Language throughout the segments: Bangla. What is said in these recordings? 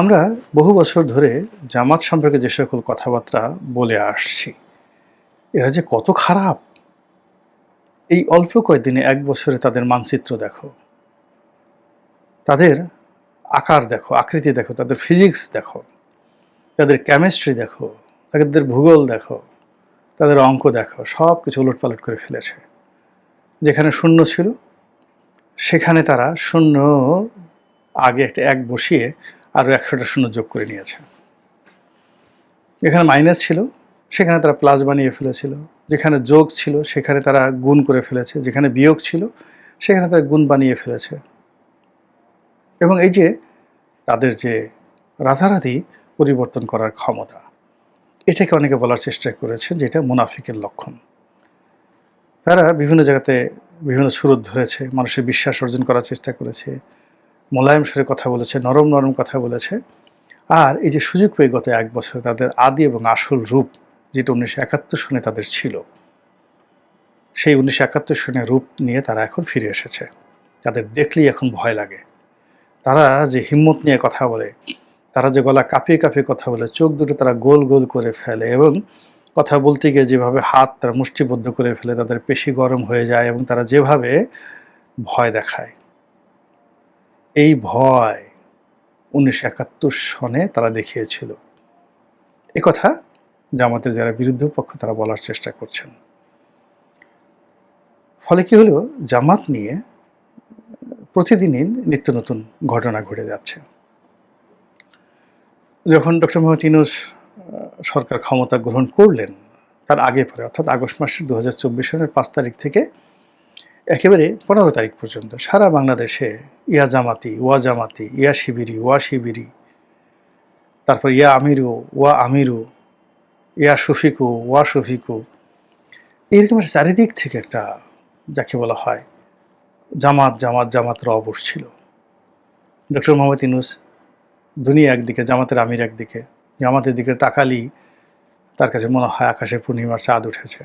আমরা বহু বছর ধরে জামাত সম্পর্কে যে সকল কথাবার্তা বলে আসছি, এরা যে কত খারাপ। এই অল্প কয়েকদিনে এক বছরে তাদের মানচিত্র দেখো, তাদের আকার দেখো, আকৃতি দেখো, তাদের ফিজিক্স দেখো, তাদের কেমিস্ট্রি দেখো, তাদের ভূগোল দেখো, তাদের অঙ্ক দেখো সব কিছু উলটপালট করে ফেলেছে। যেখানে শূন্য ছিল, সেখানে তারা শূন্য আগে একটা এক বসিয়ে আরও একশোটা শূন্য যোগ করে নিয়েছে। যেখানে মাইনাস ছিল, সেখানে তারা প্লাস বানিয়ে ফেলেছিল। যেখানে যোগ ছিল, সেখানে তারা গুণ করে ফেলেছে। যেখানে বিয়োগ ছিল, সেখানে তারা গুণ বানিয়ে ফেলেছে। এবং এই যে তাদের যে রাধারাধি পরিবর্তন করার ক্ষমতা, এটাকে অনেকে বলার চেষ্টা করেছে যে এটা মুনাফিকের লক্ষণ। তারা বিভিন্ন জায়গাতে বিভিন্ন সুরত ধরেছে, মানুষের বিশ্বাস অর্জন করার চেষ্টা করেছে মোলায়েম স্বরে কথা বলেছে, নরম নরম কথা বলেছে। আর এই যে সুযোগ পেয়ে গত এক বছর তাদের আদি এবং আসল রূপ, যেটা উনিশশো একাত্তর সনে তাদের ছিল, সেই উনিশশো একাত্তর সনের রূপ নিয়ে তারা এখন ফিরে এসেছে। তাদের দেখলেই এখন ভয় লাগে। তারা যে হিম্মত নিয়ে কথা বলে, তারা যে গলা কাঁপিয়ে কাঁপিয়ে কথা বলে, চোখ দুটো তারা গোল গোল করে ফেলে এবং কথা বলতে গিয়ে যেভাবে হাত তারা মুষ্টিবদ্ধ করে ফেলে, তাদের পেশি গরম হয়ে যায় এবং তারা যেভাবে ভয় দেখায়। এই ভয় উনিশশো একাত্তর সনে তারা দেখিয়েছিল। কথা জামাতের যারা বিরুদ্ধ পক্ষ, তারা বলার চেষ্টা করছেন। ফলে কি হলো? জামাত নিয়ে প্রতিদিনই নিত্য নতুন ঘটনা ঘটে যাচ্ছে। যখন ডক্টর মোহাম্মদ ইনুস সরকার ক্ষমতা গ্রহণ করলেন, তার আগে পরে, অর্থাৎ আগস্ট মাসের দু হাজার চব্বিশ সনের পাঁচ তারিখ থেকে একেবারে পনেরো তারিখ পর্যন্ত সারা বাংলাদেশে ইয়া জামাতি, ওয়া জামাতি, ইয়া শিবিরি, ওয়া শিবিরি, তারপর ইয়া আমিরু, ওয়া আমিরু, ইয়া শফিকু, ওয়া শফিকু একটা চারিদিক থেকে একটা যাকে বলা হয় জামাত জামাত জামাত রবস ছিল ডক্টর মোহাম্মদ ইনুস দুনিয়া একদিকে, জামাতের আমির একদিকে, জামাতের দিকে তাকালি তার কাছে মনে হয় আকাশে পূর্ণিমার চাঁদ উঠেছে।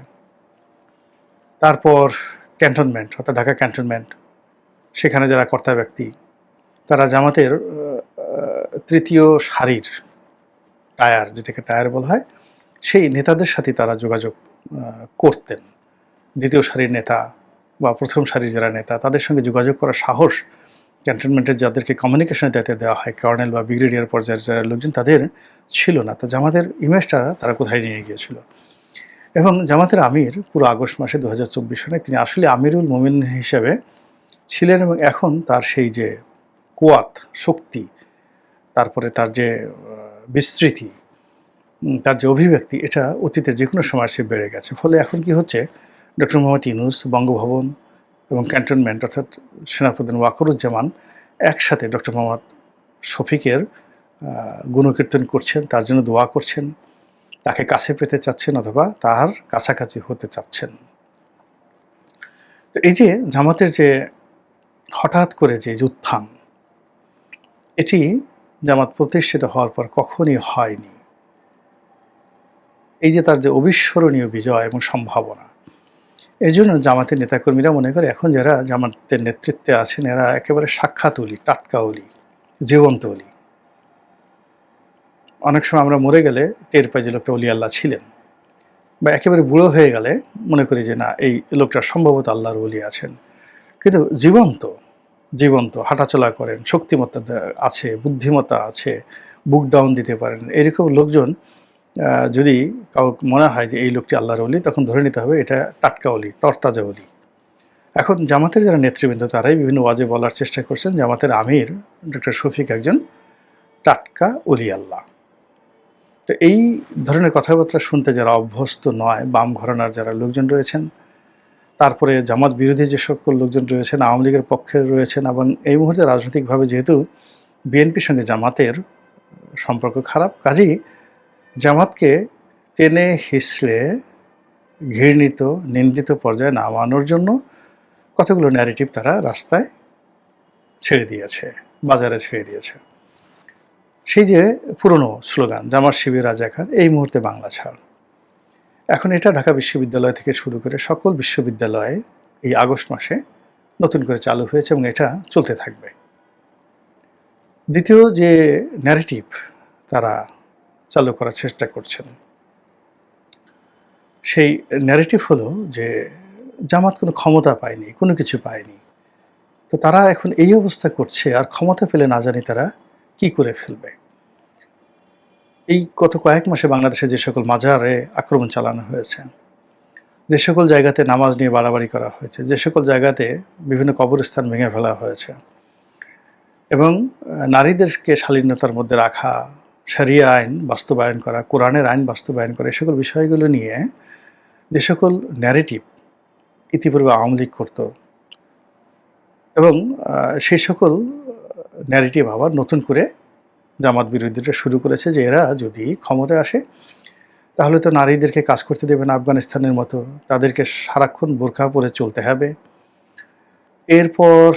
তারপর ক্যান্টনমেন্ট, অর্থাৎ ঢাকা ক্যান্টনমেন্ট, সেখানে যারা কর্তা ব্যক্তি, তারা জামাতের তৃতীয় সারির টায়ার, যেটাকে টায়ার বলা হয়, সেই নেতাদের সাথে তারা যোগাযোগ করতেন। দ্বিতীয় সারির নেতা বা প্রথম সারির যারা নেতা, তাদের সঙ্গে যোগাযোগ করার সাহস ক্যান্টনমেন্টের যাদেরকে কমিউনিকেশনের দায়িত্ব দেওয়া হয়, কর্নেল বা ব্রিগেডিয়ার পর্যায়ের যারা লোকজন, তাদের ছিল না। তো জামাতের ইমেজটা তারা কোথায় নিয়ে গিয়েছিল? এবং জামাতের আমির পুরো আগস্ট মাসে দু হাজার চব্বিশ সনে তিনি আসলে আমিরুল মোমিন হিসেবে ছিলেন এবং এখন তার সেই যে কোয়াত শক্তি, তারপরে তার যে বিস্তৃতি তার যে অভিব্যক্তি, এটা অতীতে যে কোনো সময় সে বেড়ে গেছে। ফলে এখন কি হচ্ছে? ডক্টর মোহাম্মদ ইউনুস, বঙ্গভবন এবং ক্যান্টনমেন্ট অর্থাৎ সেনাপ্রধান ওয়াকরুজ্জামান একসাথে ডক্টর মোহাম্মদ শফিকের গুণকীর্তন করছেন, তার জন্য দোয়া করছেন। তাকে কাছে পেতে চাচ্ছেন অথবা তার কাছাকাছি হতে চাচ্ছেন। তো এই যে জামাতের যে হঠাৎ করে যে উত্থান, এটি জামাত প্রতিষ্ঠিত হওয়ার পর কখনই হয়নি। এই যে তার যে অবিস্মরণীয় বিজয় এবং সম্ভাবনা এই জন্য জামাতের নেতাকর্মীরা মনে করে এখন যারা জামাতের নেতৃত্বে আছেন, এরা একেবারে সাক্ষাৎ অলি, টাটকা অলি, জীবন্ত অলি। অনেক সময় আমরা মরে গেলে টের পাই যে লোকটা অলি আল্লাহ ছিলেন। বা একেবারে বুড়ো হয়ে গেলে মনে করি যে, না, এই লোকটা সম্ভবত আল্লাহর অলি আছেন। কিন্তু জীবন্ত জীবন্ত, হাঁটাচলা করেন, শক্তিমত্তা আছে, বুদ্ধিমত্তা আছে, বুক ডাউন দিতে পারেন। এরকম লোকজন যদি কাউ মনে হয় যে, এই লোকটি আল্লাহর অলি, তখন ধরে নিতে হবে এটা টাটকা অলি, তরতাজা অলি। এখন জামাতের যারা নেতৃবৃন্দ, তারাই বিভিন্ন ওয়াজে বলার চেষ্টা করছেন, জামাতের আমির, ডক্টর শফিক একজন টাটকা অলি আল্লাহ। তো এই ধরনের কথাবার্তা শুনতে যারা অভ্যস্ত নয়, বাম ঘরানার যারা লোকজন রয়েছেন, তারপরে জামাত বিরোধী যে সকল লোকজন রয়েছেন, আওয়ামী লীগের পক্ষে রয়েছেন এবং এই মুহূর্তে রাজনৈতিকভাবে যেহেতু বিএনপির সঙ্গে জামাতের সম্পর্ক খারাপ, কাজেই জামাতকে টেনে হিসড়ে ঘৃণিত, নিন্দিত পর্যায়ে নামানোর জন্য কতগুলো ন্যারেটিভ তারা রাস্তায় ছেড়ে দিয়েছে, বাজারে ছেড়ে দিয়েছে। সেই যে পুরনো স্লোগান জামার শিবির রাজাকার এই মুহূর্তে বাংলা ছাড়। এখন এটা ঢাকা বিশ্ববিদ্যালয় থেকে শুরু করে সকল বিশ্ববিদ্যালয়ে এই আগস্ট মাসে নতুন করে চালু হয়েছে এবং এটা চলতে থাকবে। দ্বিতীয় যে ন্যারেটিভ তারা চালু করার চেষ্টা করছেন, সেই ন্যারেটিভ হলো যে জামাত কোনো ক্ষমতা পায়নি, কোনো কিছু পায়নি। তো তারা এখন এই অবস্থা করছে আর ক্ষমতা পেলে না জানি তারা কি করে ফেলবে? এই গত কয়েক মাসে বাংলাদেশে যে সকল মাজারে আক্রমণ চালানো হয়েছে, যে সকল জায়গাতে নামাজ নিয়ে বাড়াবাড়ি করা হয়েছে, যে সকল জায়গাতে বিভিন্ন কবরস্থান ভেঙে ফেলা হয়েছে এবং নারীদেরকে শালীনতার মধ্যে রাখা, সারিয়া আইন বাস্তবায়ন করা, কোরআনের আইন বাস্তবায়ন করা এই সকল বিষয়গুলো নিয়ে যে সকল ন্যারেটিভ ইতিপূর্বে আওয়ামী লীগ করতো এবং সেই সকল ন্যারেটিভ আবার নতুন করে জামাত বিরোধীরা শুরু করেছে যে এরা যদি ক্ষমতায় আসে, তাহলে তো নারীদেরকে কাজ করতে দেবে না আফগানিস্তানের মতো, তাদেরকে সারাক্ষণ বোরখা পরে চলতে হবে। এরপর,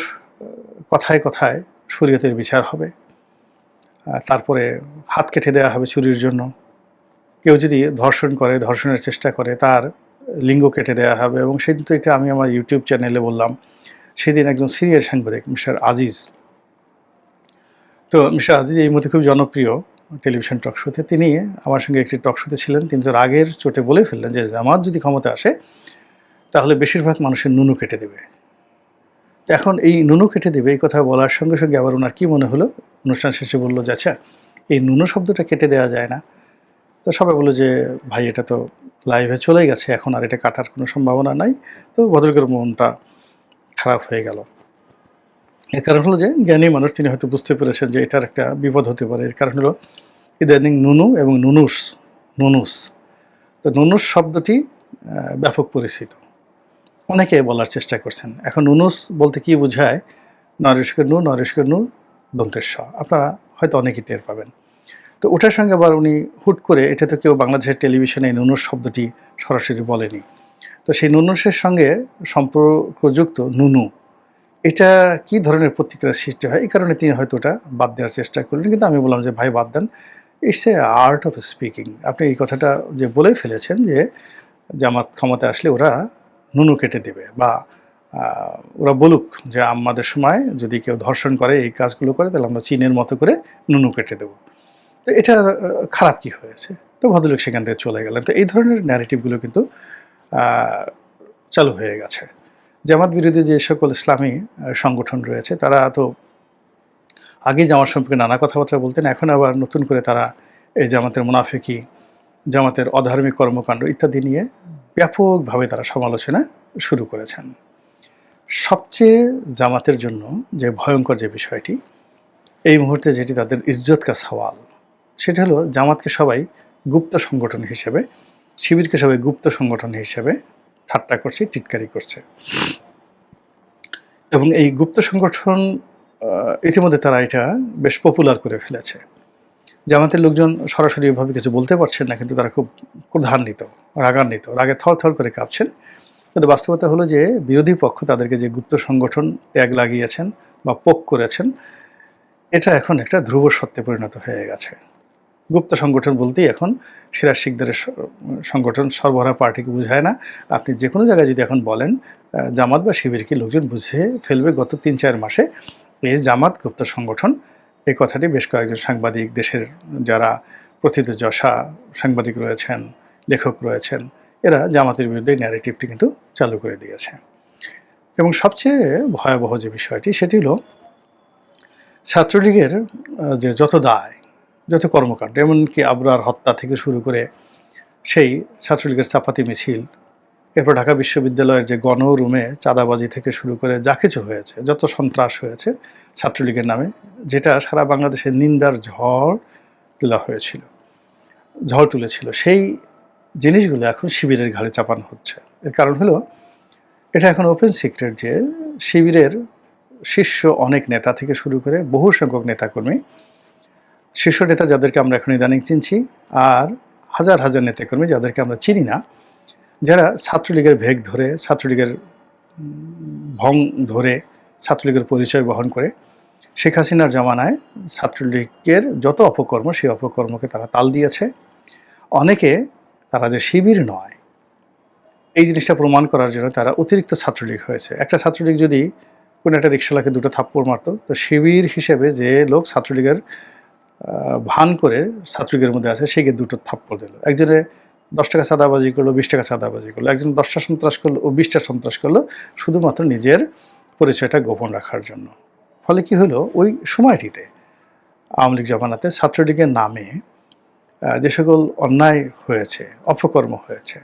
কথায় কথায় শরীয়তের বিচার হবে। তারপরে হাত কেটে দেওয়া হবে চুরির জন্য। কেউ যদি ধর্ষণ করে, ধর্ষণের চেষ্টা করে, তার লিঙ্গ কেটে দেওয়া হবে। এবং সেদিন তো এটা আমি আমার ইউটিউব চ্যানেলে বললাম, সেদিন একজন সিনিয়র সাংবাদিক, মিস্টার আজিজ তো মিস্টার আজিজ এই মধ্যে খুব জনপ্রিয় টেলিভিশন টক শোতে। তিনি আমার সঙ্গে একটি টক শোতে ছিলেন। তিনি তো আগের চোটে বলে ফেললেন যে জামাত যদি ক্ষমতা আসে, তাহলে বেশিরভাগ মানুষের নুনু কেটে দেবে। এখন এই নুনু কেটে দেবে এই কথা বলার সঙ্গে সঙ্গে আবার ওনার কী মনে হলো? অনুষ্ঠান শেষে বলল, যে আচ্ছা এই নুনু শব্দটা কেটে দেওয়া যায় না। তো সবাই বলল যে, ভাই, এটা তো লাইভে চলে গেছে। এখন আর এটা কাটার কোনো সম্ভাবনা নাই। তো ভদ্রকের মনটা খারাপ হয়ে গেল। এর কারণ হলো যে জ্ঞানী মানুষ তিনি হয়তো বুঝতে পেরেছেন যে এটার একটা বিপদ হতে পারে। এর কারণ হলো ইদানিং নুনু এবং নুনুস নুনুস। তো নুনুস শব্দটি ব্যাপক পরিচিত। অনেকে বলার চেষ্টা করছেন, এখন নুনুস বলতে কি বোঝায়? নরেশকের নু নরেশকের নু দন্তেশ্ব আপনারা হয়তো অনেকেই টের পাবেন। তো ওটার সঙ্গে আবার উনি হুট করে, এটা তো কেউ বাংলাদেশের টেলিভিশনে এই নুনুস শব্দটি সরাসরি বলেনি। তো সেই নুনুসের সঙ্গে সম্পর্কযুক্ত নুনু এটা কি ধরনের প্রতিক্রিয়ার সৃষ্টি হয়? এই কারণে তিনি হয়তো ওটা বাদ দেওয়ার চেষ্টা করলেন। কিন্তু আমি বললাম যে, ভাই, বাদ দেন। It's a art of speaking আপনি এই কথাটা যে বলেই ফেলেছেন যে জামাত ক্ষমতা আসলে ওরা নুনু কেটে দেবে বা ওরা বলুক যে, আমাদের সময় যদি কেউ ধর্ষণ করে, এই কাজগুলো করে, তাহলে আমরা চীনের মতো করে নুনু কেটে দেবো। তো এটা খারাপ কি হয়েছে? তো ভদ্রলোক সেখান থেকে চলে গেলেন। তো এই ধরনের ন্যারেটিভগুলো কিন্তু চালু হয়ে গেছে। জামাত বিরোধী যে সকল ইসলামী সংগঠন রয়েছে, তারা তো আগে জামাত সম্পর্কে নানা কথাবার্তা বলতেন, এখন আবার নতুন করে তারা এই জামাতের মুনাফিকি, জামাতের অধার্মিক কর্মকাণ্ড ইত্যাদি নিয়ে ব্যাপকভাবে তারা সমালোচনা শুরু করেছেন। সবচেয়ে জামাতের জন্য যে ভয়ঙ্কর যে বিষয়টি, এই মুহূর্তে যেটি তাদের ইজ্জত কা সওয়াল, সেটা হলো জামাতকে সবাই গুপ্ত সংগঠন হিসেবে, শিবিরকে সবাই গুপ্ত সংগঠন হিসেবে ঠাট্টা করছে, টিটকারি করছে। এবং এই গুপ্ত সংগঠন ইতিমধ্যে তারা এটা বেশ পপুলার করে ফেলেছে। জামাতের লোকজন সরাসরি এভাবে কিছু বলতে পারছেন না, কিন্তু তারা খুব ক্রধান্বিত, রাগান্বিত, রাগে থর থর করে কাঁপছেন। কিন্তু বাস্তবতা হলো যে, বিরোধী পক্ষ তাদেরকে যে গুপ্ত সংগঠন ট্যাগ লাগিয়েছেন বা পোক করেছেন, এটা এখন একটা ধ্রুব সত্যে পরিণত হয়ে গেছে। গুপ্ত সংগঠন বলতেই এখন সিরাজ শিকদারের সংগঠন সরবরাহ পার্টিকে বোঝায় না। আপনি যে কোনো জায়গায় যদি এখন বলেন জামাত বা শিবিরকে লোকজন বুঝে ফেলবে গত তিন চার মাসে? এই জামাত গুপ্ত সংগঠন, এই কথাটি বেশ কয়েকজন সাংবাদিক, দেশের যারা প্রথিতযশা সাংবাদিক রয়েছেন, লেখক রয়েছেন, এরা জামাতের বিরুদ্ধে ন্যারেটিভটি কিন্তু চালু করে দিয়েছে। এবং সবচেয়ে ভয়াবহ যে বিষয়টি, সেটি হলো ছাত্রলীগের যে যত দায় যত কর্মকাণ্ড, এমনকি আবরার হত্যা থেকে শুরু করে সেই ছাত্রলীগের চাপাতি মিছিল, এরপর ঢাকা বিশ্ববিদ্যালয়ের যে গণ রুমে চাঁদাবাজি থেকে শুরু করে যা কিছু হয়েছে, যত সন্ত্রাস হয়েছে ছাত্রলীগের নামে, যেটা সারা বাংলাদেশের নিন্দার ঝড় তোলা হয়েছিল, ঝড় তুলেছিল। সেই জিনিসগুলো এখন শিবিরের ঘাড়ে চাপানো হচ্ছে। এর কারণ হলো, এটা এখন ওপেন সিক্রেট যে শিবিরের শীর্ষ অনেক নেতা থেকে শুরু করে বহু সংখ্যক নেতাকর্মী শীর্ষ নেতা যাদেরকে আমরা এখন ইদানিং চিনছি আর হাজার হাজার নেতাকর্মী যাদেরকে আমরা চিনি না, যারা ছাত্রলীগের ভেগ ধরে, ছাত্রলীগের ভং ধরে ছাত্রলীগের পরিচয় বহন করে, শেখ হাসিনার জামানায় ছাত্রলীগের যত অপকর্ম সেই অপকর্মকে তারা তাল দিয়েছে। অনেকে তারা যে শিবির নয়, এই জিনিসটা প্রমাণ করার জন্য তারা অতিরিক্ত ছাত্রলীগ হয়েছে। একটা ছাত্রলীগ যদি কোনো একটা রিক্সাওয়ালাকে দুটো থাপ্পড় মারতো, তো শিবির হিসেবে যে লোক ছাত্রলীগের ভান করে ছাত্রলীগের মধ্যে আছে, সে গিয়ে দুটো থাপ্পড় দিল। একজনে দশ টাকা চাঁদাবাজি করল, বিশ টাকা চাঁদাবাজি করল। একজন দশটা সন্ত্রাস করল ও বিশটা সন্ত্রাস করল, শুধুমাত্র নিজের পরিচয়টা গোপন রাখার জন্য। ফলে কি হলো? ওই সময়টিতে আওয়ামী লীগ জমানাতে ছাত্রলীগের নামে যে সকল অন্যায় হয়েছে, অপকর্ম হয়েছে,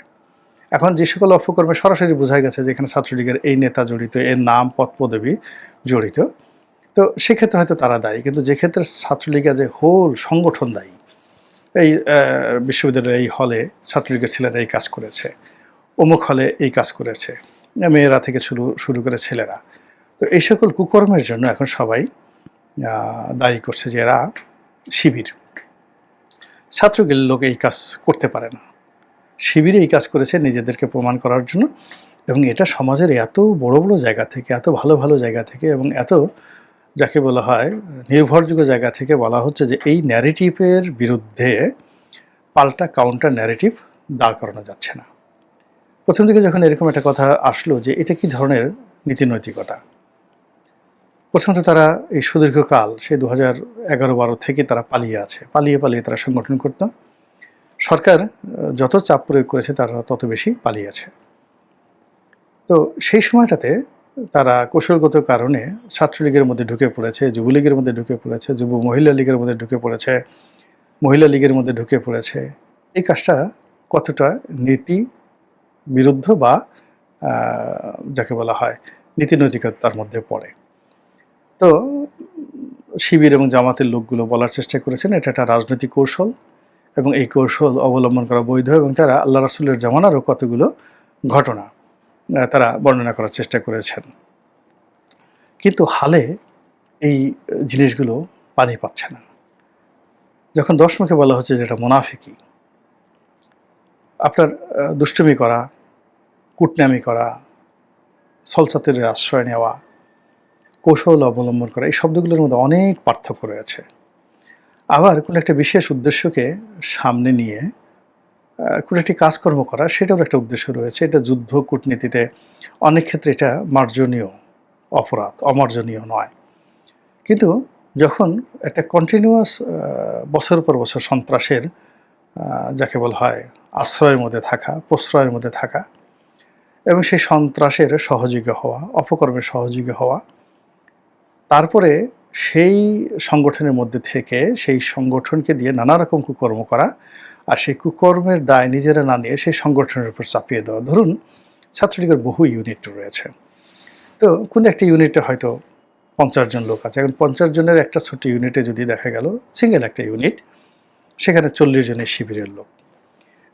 এখন যে সকল অপকর্মে সরাসরি বোঝা গেছে যে এখানে ছাত্রলীগের এই নেতা জড়িত, এর নাম পদ জড়িত তো সেক্ষেত্রে হয়তো তারা দায়ী। কিন্তু যে ক্ষেত্রে ছাত্রলীগের যে হোল সংগঠন দায়ী, এই বিশ্ববিদ্যালয়ের এই হলে ছাত্রলীগের ছেলেরা এই কাজ করেছে। অমুক হলে এই কাজ করেছে। মেয়েরা থেকে শুরু শুরু করে ছেলেরা। তো এই সকল কুকর্মের জন্য এখন সবাই দায়ী করছে যে এরা শিবির। ছাত্রলীগের লোক এই কাজ করতে পারে না। শিবিরে এই কাজ করেছে নিজেদেরকে প্রমাণ করার জন্য। এবং এটা সমাজের এত বড় বড় জায়গা থেকে, এত ভালো ভালো জায়গা থেকে এবং এত যাকে বলা হয় নির্ভরযোগ্য জায়গা থেকে বলা হচ্ছে যে এই ন্যারেটিভের বিরুদ্ধে পাল্টা কাউন্টার ন্যারেটিভ দাঁড় করানো যাচ্ছে না। প্রথম দিকে যখন এরকম একটা কথা আসলো যে এটা কি ধরনের নীতি নৈতিকতা? প্রথমত তারা এই সুদীর্ঘকাল সেই দু হাজার এগারো বারো থেকে তারা পালিয়ে আছে, পালিয়ে পালিয়ে তারা সংগঠন করত। সরকার যত চাপ প্রয়োগ করেছে তারা তত বেশি পালিয়েছে তো সেই সময়টাতে তারা কৌশলগত কারণে ছাত্রলীগের মধ্যে ঢুকে পড়েছে যুবলীগের মধ্যে ঢুকে পড়েছে, যুব মহিলা লীগের মধ্যে ঢুকে পড়েছে, মহিলা লীগের মধ্যে ঢুকে পড়েছে। এই কাজটা কতটা নীতি বিরুদ্ধ বা যাকে বলা হয় নীতি নৈতিকতার মধ্যে পড়ে? তো, শিবির এবং জামাতের লোকগুলো বলার চেষ্টা করেছেন, এটা একটা রাজনৈতিক কৌশল এবং এই কৌশল অবলম্বন করা বৈধ এবং তারা আল্লাহ রাসুলের জামানারও কতগুলো ঘটনা তারা বর্ণনা করার চেষ্টা করেছেন। কিন্তু হালে এই জিনিসগুলো পানি পাচ্ছে না। যখন দশমুখে বলা হচ্ছে যে এটা মুনাফিকি, আপনার দুষ্টুমি করা, কুটনামি করা, সলসাতের আশ্রয় নেওয়া, কৌশল অবলম্বন করা, এই শব্দগুলোর মধ্যে অনেক পার্থক্য রয়েছে। আবার কোনো একটা বিশেষ উদ্দেশ্যকে সামনে নিয়ে কোনো একটি কাজকর্ম করা সেটাও একটা উদ্দেশ্য রয়েছে। এটা যুদ্ধ কূটনীতিতে অনেক ক্ষেত্রে এটা মার্জনীয় অপরাধ, অমার্জনীয় নয়। কিন্তু যখন একটা কন্টিনিউয়াস বছর পর বছর সন্ত্রাসের যাকে বলা হয় আশ্রয়ের মধ্যে থাকা, প্রশ্রয়ের মধ্যে থাকা এবং সেই সন্ত্রাসের সহযোগী হওয়া, অপকর্মের সহযোগী হওয়া, তারপরে সেই সংগঠনের মধ্যে থেকে সেই সংগঠনকে দিয়ে নানা রকম কুকর্ম করা আর সেই কুকর্মের দায় নিজেরা না নিয়ে সেই সংগঠনের উপর চাপিয়ে দেওয়া। ধরুন, ছাত্রলীগের বহু ইউনিট রয়েছে। তো কোন একটা ইউনিটে হয়তো পঞ্চাশ জন লোক আছে। এখন পঞ্চাশ জনের একটা ছোট্ট ইউনিটে যদি দেখা গেল সিঙ্গেল একটা ইউনিট সেখানে চল্লিশ জনের শিবিরের লোক।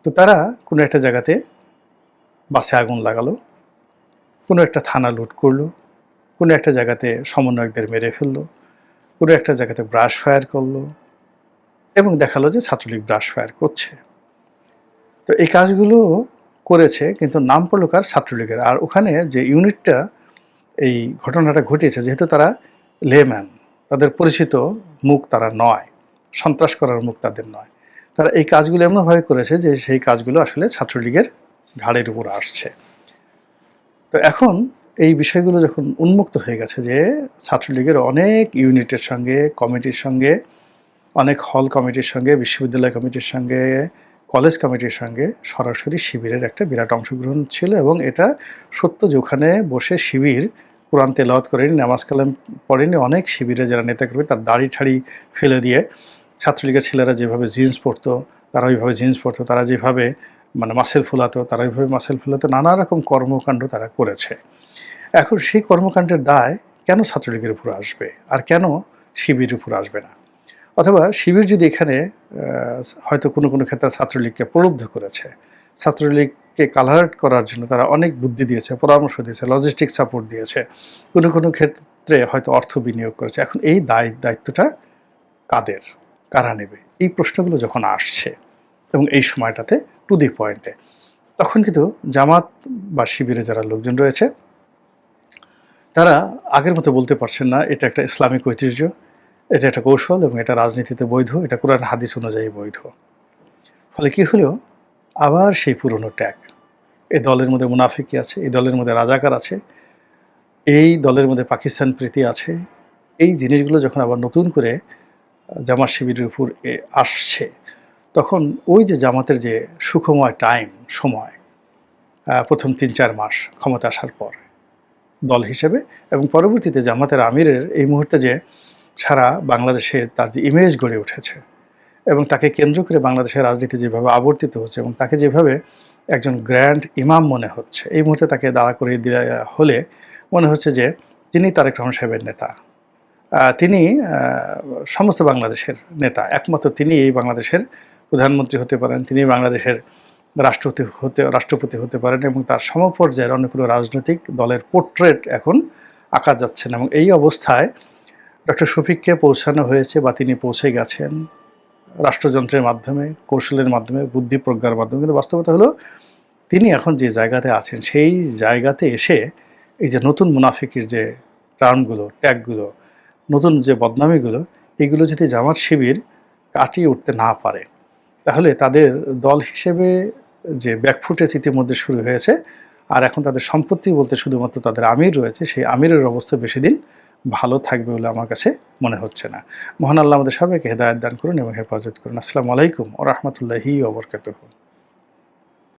তো তারা কোনো একটা জায়গাতে বাসে আগুন লাগালো, কোনো একটা থানা লুট করল, কোনো একটা জায়গাতে সমন্বয়কদের মেরে ফেলল, কোনো একটা জায়গাতে ব্রাশ ফায়ার করল এবং দেখাল যে ছাত্রলীগ ব্রাশ ফায়ার করছে। তো এই কাজগুলো করেছে, কিন্তু নাম পড়ল কার? ছাত্রলীগের। আর ওখানে যে ইউনিটটা, এই ঘটনাটা ঘটিয়েছে, যেহেতু তারা লেম্যান তাদের পরিচিত মুখ তারা নয়, সন্ত্রাস করার মুখ তাদের নয়। তারা এই কাজগুলো এমনভাবে করেছে যে সেই কাজগুলো আসলে ছাত্রলীগের ঘাড়ের উপর আসছে। তো এখন এই বিষয়গুলো যখন উন্মুক্ত হয়ে গেছে যে ছাত্রলীগের অনেক ইউনিটের সঙ্গে, কমিটির সঙ্গে অনেক হল কমিটির সঙ্গে, বিশ্ববিদ্যালয় কমিটির সঙ্গে, কলেজ কমিটির সঙ্গে সরাসরি শিবিরের একটা বিরাট অংশগ্রহণ ছিল এবং এটা সত্য যে ওখানে বসে শিবির কোরআন তেলাওয়াত করেনি, নামাজ কালাম পড়েনি, অনেক শিবিরে যারা নেতা করবে তার দাড়ি ঠাড়ি ফেলে দিয়ে ছাত্রলীগের ছেলেরা যেভাবে জিন্স পরতো, তারা ওইভাবে জিন্স পরতো, তারা যেভাবে মানে মাসেল ফুলাতো, তারা ওইভাবে মাসেল ফুলাতো, নানা রকম কর্মকাণ্ড তারা করেছে। এখন সেই কর্মকাণ্ডের দায় কেন ছাত্রলীগের উপর আসবে? আর কেন শিবিরের উপর আসবে না? অথবা শিবির যদি এখানে হয়তো কোনো কোনো ক্ষেত্রে ছাত্রলীগকে প্রলুব্ধ করেছে, ছাত্রলীগকে কালার্ট করার জন্য তারা অনেক বুদ্ধি দিয়েছে, পরামর্শ দিয়েছে লজিস্টিক সাপোর্ট দিয়েছে, কোনো কোনো ক্ষেত্রে হয়তো অর্থ বিনিয়োগ করেছে। এখন এই দায়, দায়িত্বটা কাদের? কারা নেবে? এই প্রশ্নগুলো যখন আসছে এবং এই সময়টাতে টু দি পয়েন্টে তখন কিন্তু জামাত বা শিবিরে যারা লোকজন রয়েছে, তারা আগের মতো বলতে পারছেন না, এটা একটা ইসলামিক ঐতিহ্য। এটা একটা কৌশল এবং এটা রাজনীতিতে বৈধ, এটা কোরআন হাদিস অনুযায়ী বৈধ। ফলে কি হলো? আবার সেই পুরনো ট্যাগ। এই দলের মধ্যে মুনাফিকি আছে, এই দলের মধ্যে রাজাকার আছে, এই দলের মধ্যে পাকিস্তান প্রীতি আছে। এই জিনিসগুলো যখন আবার নতুন করে জামাত শিবিরের উপর আসছে, তখন ওই যে জামাতের যে সুখময় টাইম, সময় প্রথম তিন চার মাস ক্ষমতা আসার পর দল হিসেবে এবং পরবর্তীতে জামাতের আমিরের এই মুহূর্তে যে সারা বাংলাদেশে তার যে ইমেজ গড়ে উঠেছে এবং তাকে কেন্দ্র করে বাংলাদেশের রাজনীতি যেভাবে আবর্তিত হচ্ছে এবং তাকে যেভাবে একজন গ্র্যান্ড ইমাম মনে হচ্ছে, এই মুহূর্তে তাকে দাঁড়া করিয়ে দেওয়া হলে মনে হচ্ছে যে তিনি তারেক রহমান সাহেবের নেতা। তিনি সমস্ত বাংলাদেশের নেতা, একমাত্র তিনি এই বাংলাদেশের প্রধানমন্ত্রী হতে পারেন, তিনি বাংলাদেশের রাষ্ট্রপতি হতে রাষ্ট্রপতি হতে পারেন এবং তার সমপর্যায়ের অনেকগুলো রাজনৈতিক দলের পোর্ট্রেট এখন আঁকা যাচ্ছেন এবং এই অবস্থায় ডক্টর শফিককে পৌঁছানো হয়েছে বা তিনি পৌঁছে গেছেন রাষ্ট্রযন্ত্রের মাধ্যমে, কৌশলের মাধ্যমে, বুদ্ধি প্রজ্ঞার মাধ্যমে। কিন্তু বাস্তবতা হলো, তিনি এখন যে জায়গাতে আছেন, সেই জায়গাতে এসে এই যে নতুন মুনাফিকের যে টার্মগুলো, ট্যাগগুলো, নতুন যে বদনামিগুলো, এগুলো যদি জামাত শিবির কাটিয়ে উঠতে না পারে, তাহলে তাদের দল হিসেবে যে ব্যাকফুটেজ ইতিমধ্যে শুরু হয়েছে, আর এখন তাদের সম্পত্তি বলতে শুধুমাত্র তাদের আমির রয়েছে, সেই আমিরের অবস্থা বেশি দিন ভালো থাকবে বলে আমার কাছে মনে হচ্ছে না। মহান আল্লাহ আমাদের সবাইকে হেদায়ত দান করুন এবং হেফাজত করুন। আসসালামু আলাইকুম ও রহমতুল্লাহি ওবরকাতুহ